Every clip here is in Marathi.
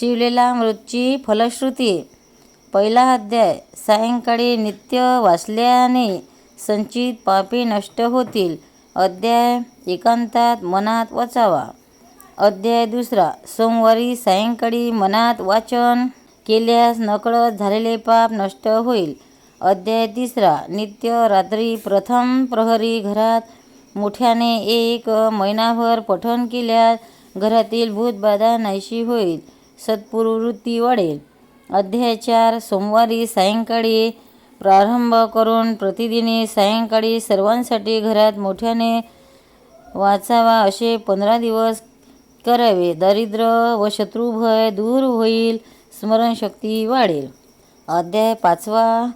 शिवलेला मृतची फलश्रुती. पहिला अध्याय. सायंकाळी नित्य वाचल्याने संचित पापे नष्ट होतील. अध्याय. एकांतात मनात वाचावा. अध्याय दुसरा. सोमवारी सायंकाळी मनात वाचन केल्यास नकळत झालेले पाप नष्ट होईल. अध्याय तिसरा. नित्य रात्री प्रथम प्रहरी घरात मोठ्याने एक महिनाभर पठण केल्यास घरातील भूतबाधा नाहीशी होईल. सत्पुरवृत्ती वाढेल. अध्यायचार सोमवारी सायंकाळी प्रारंभ करून प्रतिदिनी सायंकाळी सर्वांसाठी घरात मोठ्याने वाचावा असे पंधरा दिवस करावे. दारिद्र्य व शत्रुभय दूर होईल स्मरणशक्ती वाढेल. अध्याय पाचवा.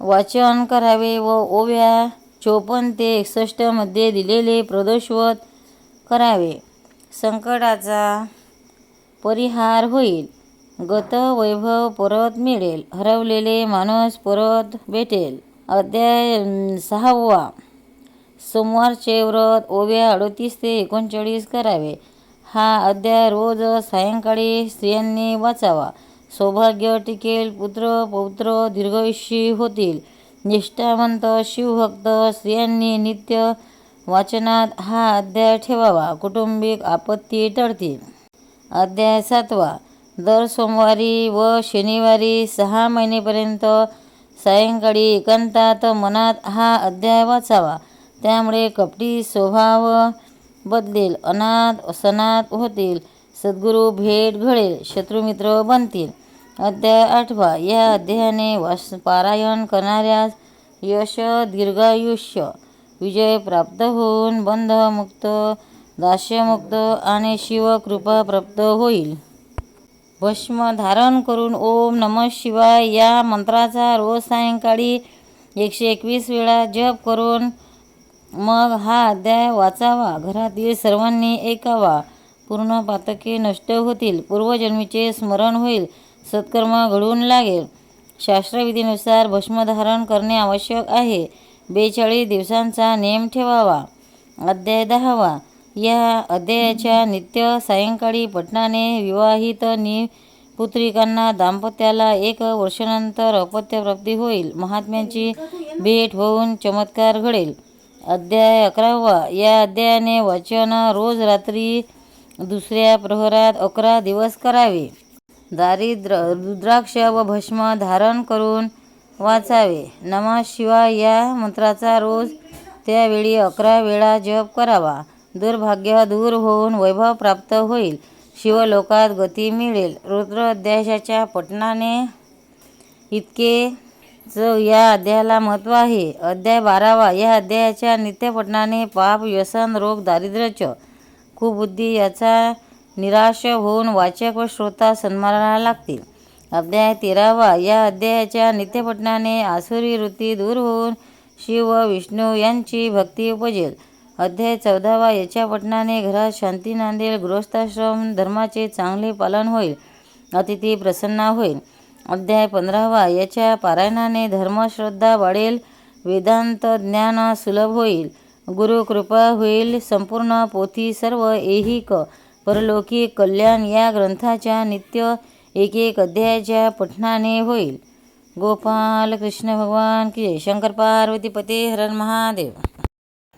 वाचन करावे व ओव्या चोपन्न ते एकसष्टमध्ये दिलेले प्रदोषवत करावे. संकटाचा परिहार होईल. गत वैभव परत मिळेल. हरवलेले माणूस परत भेटेल. अध्याय सहावा. सोमवारचे व्रत ओव्या अडतीस ते एकोणचाळीस करावे. हा अध्याय रोज सायंकाळी स्त्रियांनी वाचावा. सौभाग्य टिकेल पुत्र पौत्र दीर्घयुषी होतील. निष्ठावंत शिवभक्त स्त्रियांनी नित्य वाचनात हा अध्याय ठेवावा. कुटुंबिक आपत्ती टळतील. अध्याय सातवा दर सोमवारी व शनिवारी सहा महिनेपर्यंत सायंकाळी एकांतात मनात हा अध्याय वाचावा. त्यामुळे कपटी स्वभाव बदलेल अनाथ सनाथ होतील सद्गुरू भेट घडेल शत्रुमित्र बनतील. अध्याय आठवा. या अध्यायाने वास पारायण करणाऱ्यास यश दीर्घायुष्य विजय प्राप्त होऊन बंधमुक्त दास्यमुक्त आणि शिवकृपा प्राप्त होईल. भस्म धारण करून ओम नम शिवाय या मंत्राचा रोज सायंकाळी एकशे एकवीस वेळा जप करून मग हा अध्याय वाचावा. घरातील सर्वांनी ऐकावा. पूर्ण पातके नष्ट होतील. पूर्वजन्मीचे स्मरण होईल. सत्कर्म घडून लागेल. शास्त्रविधीनुसार भस्मधारण करणे आवश्यक आहे. बेचाळीस दिवसांचा नेम ठेवावा. अध्याय दहावा. या अध्यायाच्या नित्य सायंकाळी पटनाने विवाहित नि पुत्रिकांना दाम्पत्याला एक वर्षानंतर अपत्यप्राप्ती होईल. महात्म्यांची भेट होऊन चमत्कार घडेल. अध्याय अकरावा. या अध्यायाने वाचन रोज रात्री दुसऱ्या प्रहरात अकरा दिवस करावे. दारिद्र रुद्राक्ष व भस्म धारण करून वाचावे. नमः शिवाय या मंत्राचा रोज त्यावेळी अकरा वेळा जप करावा. दुर्भाग्य दूर होऊन वैभव प्राप्त होईल. शिवलोकात गती मिळेल. रुद्र अध्यायाच्या पठणाने इतके च या अध्यायाला महत्त्व आहे. अध्याय बारावा. या अध्यायाच्या नित्यपठणाने पाप व्यसन रोग दारिद्र्यच कुबुद्धी याचा निराश होऊन वाचक व श्रोता सन्मानाला लागतील. अध्याय तेरावा. या अध्यायाच्या नित्यपठणाने आसुरी वृत्ती दूर होऊन शिव व विष्णू यांची भक्ती उपजेल. अध्याय चौदावा याच्या पठणाने घरात शांती नांदेल गृहस्थाश्रम धर्माचे चांगले पालन होईल अतिथी प्रसन्न होईल. अध्याय पंधरावा याच्या पारायणाने धर्मश्रद्धा वाढेल वेदांत ज्ञान सुलभ होईल. गुरुकृपा होईल संपूर्ण पोथी सर्व ऐहिक परलौकिक कल्याण या ग्रंथाच्या नित्य एक एक अध्यायाच्या पठणाने होईल. गोपाल कृष्ण भगवान की जय. शंकर पार्वती पते हरण महादेव.